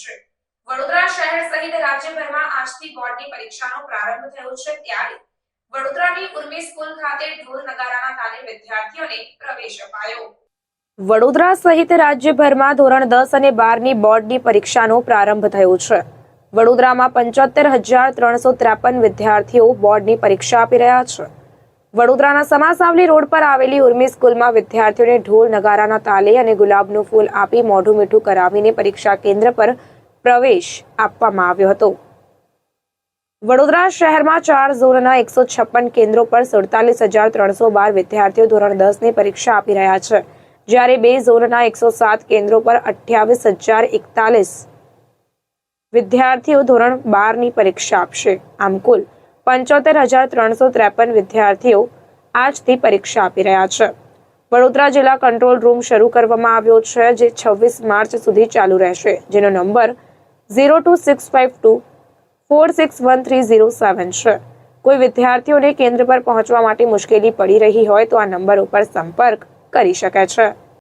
છે. વડોદરા શહેર સહિત રાજ્યભરમાં આજથી બોર્ડની પરીક્ષાનો પ્રારંભ થયો છે. ત્યારે વડોદરાની ઉર્મી સ્કૂલ ખાતે ઢોલ નગારાના તાલે વિદ્યાર્થીઓને પ્રવેશ અપાયો. વડોદરા સહિત રાજ્યભરમાં ધોરણ દસ અને બારની બોર્ડની પરીક્ષાનો પ્રારંભ થયો છે. વડોદરામાં પંચોતેર હજાર ત્રણસો ત્રેપન વિદ્યાર્થીઓ બોર્ડની પરીક્ષા આપી રહ્યા છે. વડોદરાના સમાસાવલી રોડ પર આવેલી ઉર્મી સ્કૂલમાં વિદ્યાર્થીઓને ઢોલ, નગારાના તાલે અને ગુલાબનું ફૂલ આપી મોઢું મીઠું કરાવીને પરીક્ષા કેન્દ્ર પર પ્રવેશ આપવામાં આવ્યો હતો. વડોદરા શહેરમાં ચાર ઝોનના એકસો છપ્પન કેન્દ્રો પર સુડતાલીસ હજાર ત્રણસો બાર વિદ્યાર્થીઓ ધોરણ દસની પરીક્ષા આપી રહ્યા છે, જ્યારે બે ઝોનના એકસો સાત કેન્દ્રો પર અઠ્યાવીસ હજાર એકતાલીસ વિદ્યાર્થીઓ ધોરણ બારની પરીક્ષા આપશે. આમ કુલ પંચોતેર હજાર ત્રણસો ત્રેપન વિદ્યાર્થીઓ આજથી પરીક્ષા આપી રહ્યા છે. વડોદરા જિલ્લા કંટ્રોલ રૂમ શરૂ કરવામાં આવ્યો છે, જે છવ્વીસ માર્ચ સુધી ચાલુ રહેશે. જેનો number zero two six five two four six one three zero seven છે. કોઈ વિદ્યાર્થીઓને કેન્દ્ર પર પહોંચવા માટે મુશ્કેલી પડી રહી હોય તો આ નંબર ઉપર સંપર્ક કરી શકે છે.